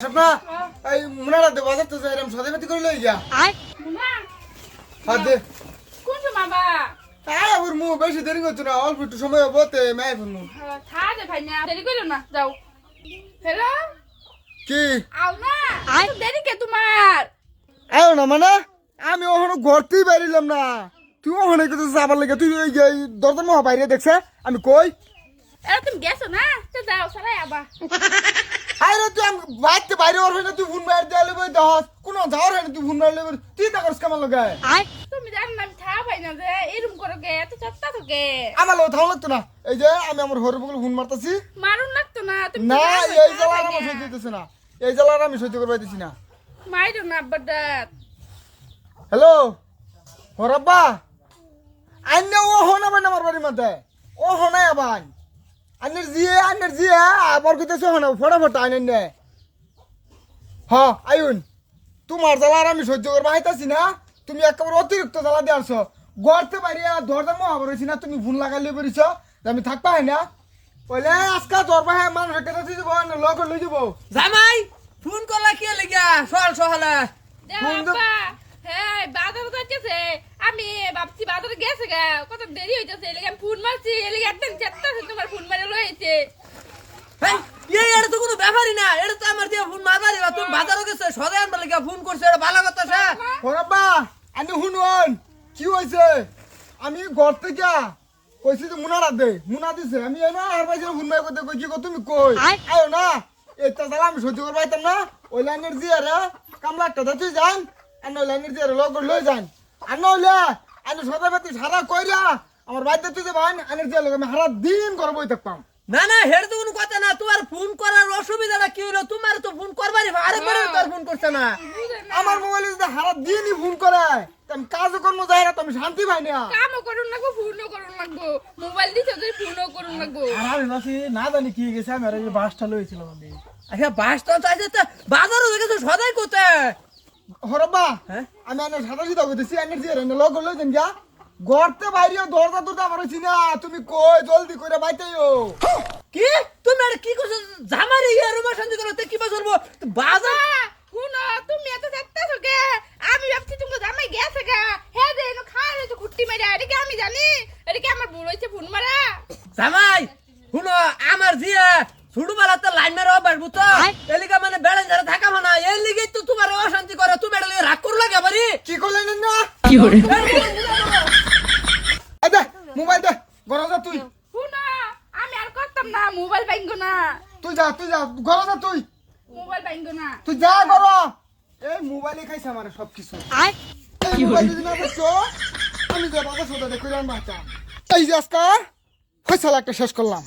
স্বপ্না এই মুনারা দে বাজার তো যাইরাম সদাইপাতি করে লই যা। মুনা হাত দে। কোন সময় বা আয় ওর মুখ বেশি দেরি করছ না অল্প একটু সময় বতে মাই ফোন থা দে ভাই না দেরি করো না যাও। হ্যালো কি? আও না এত দেরি কে তোমার? আয় না মানে? আমি ওখানে ঘরতেই বাইরিলাম না। তুই ওখানে যাবার লাগে তুই দরজার মহা বাইরে দেখছে আমি কই? এরা তুমি গেছো না? তো যাও সারাই আবা। আরে তুই আমি বাইতে বাইরে ওর না তুই ফোন বাইরে দিয়ে লইবই দহস কোন যাওয়ার না তুই ফোন বাইরে লইবি। তুই তা করছ কেমন লাগায় তুমি জানো না থা ভাই না যে এরম করো গে এত চাপটা থাকে আমার লোক থাও লাগতো না। এই যে আমি আমার ঘরের বগলে ফোন মারতাছি। মারুন লাগতো না তুমি না এই আমার সহ্য হইতেছে না। এই জ্বালার আমি সহ্য করতে পারতেছি না। মাইরো না আব্বাটা হ্যালো? হরব্বা? আন্য ও হনা বান আমার বাড়ির মধ্যে। ও হনাই আবান আন্নের জিয়ে আন্নের জিয়ে আবার কইতেছে হনা ফটাফট আইনেন নে। হ আইউন। তোমার জ্বালা আর আমি সহ্য করব আইতাছি না। তুমি একেবারে অতিরিক্ত জ্বালা দিয়ে আসছো গড়তে পারি দরজার মহাবর হয়েছি না তুমি ফোন লাগাইলে বেরিয়েছ। আমি থাকবা হয় না। বলে আজকা দরবা হ্যাঁ মানুষের কেটে দিয়ে যাব লগ লই যাব জামাই ফোন করলা কি লাগিয়া দেও ফোন হ্যাঁ বাজার যাইতেছে আমি ভাবছি বাজারে গেছে গা কত দেরি হইতেছে এলাকা আমি ফোন মারছি এলাকা একদম চেষ্টা তোমার ফোন মারে লইছে এই, এই এটা তো কোনো ব্যাপারই না এটা তো আমার দিয়ে ফোন মারবারি বা তুমি বাজারও গেছে সদাই আনবার লাগিয়া ফোন করছে এটা ভালো কথা সে হরব্বা আমি শুনুন কি হয়েছে আমি ঘর থেকে কইছি যে মুনা দে মুনা দিছে। আমি এই না আর পাইছি ফোন মাই করতে কই কি কো তুমি কই আয়ো না এটা জ্বালা আমি সহ্য করতে পাইতাম না। ওই লাইনের জি আরে কামলা একটা তুই যান আর ওই লাইনের জি আরে লগ লই যান। আর নইলে আমি সদা পাতি সারা কইরা আমার বাইতে তুই যাবান আনের জি লগে আমি সারা দিন করে বই থাকতাম না না হেড তো কোনো কথা না তোমার ফোন করার অসুবিধাটা কি হলো তোমার তো ফোন করবারই আরেকবার তোর ফোন করছে না। আমার মোবাইলে যদি দিয়ে নি ফোন করে আমি কাজ কর্ম যাই না তো আমি শান্তি পাই না। কামও করুন লাগবো ফোনও করুন লাগবো। মোবাইল দিছে ওদের ফোনও করুন লাগবো। আর আমি না জানি কি গেছে আমি আর এই বাসটা লইছিলাম আমি। আচ্ছা বাস তো চাইছে তো বাজারও গেছে সদাই কোথায়? হরব্বা হ্যাঁ? আমি আনে সাদা সিধা কইতেছি আনে যে রেনে লগ লই দেন গা গড়তে বাইরে দরজা দরজা মারছি না তুমি কই জলদি কইরা বাইতেও। কি? তুমি আর কি করছ? জামাই রে ইয়ার রুমা শান্তি করতে কি বলব বাজার শুনো তুমি এত চেষ্টা থাকে আমি ভাবছি তুমি জামাই গেছে গা হ্যাঁ রে এনো খাওয়া রয়েছে কুট্টি মেরে এটা কি আমি জানি এটা কি আমার ভুল হয়েছে ফোন মারা? জামাই শুনো আমার জিয়া ছোট বেলাতে লাইন মেরে অভ্যাস বুঝছ? এলিকা মানে বেড়ে যারা থাকা মানা এই লিগে তো তোমার অশান্তি করে তুমি এটা লিগে রাগ করো লাগে বাড়ি কি কইলেন না? এই দে মোবাইল দে ঘরে যা তুই। শুনো আমি আর করতাম না মোবাইল বাইঙ্গো না। তুই যা তুই যা ঘরে যা তুই। মোবাইল বাইঙ্গো না। তুই যা ঘর এই মোবাইলে খাইছে আমার সব কিছু এই মোবাইল যদি না করছ আমি যে বাবা দেখলাম দেখে আনবা এই যে শেষ করলাম?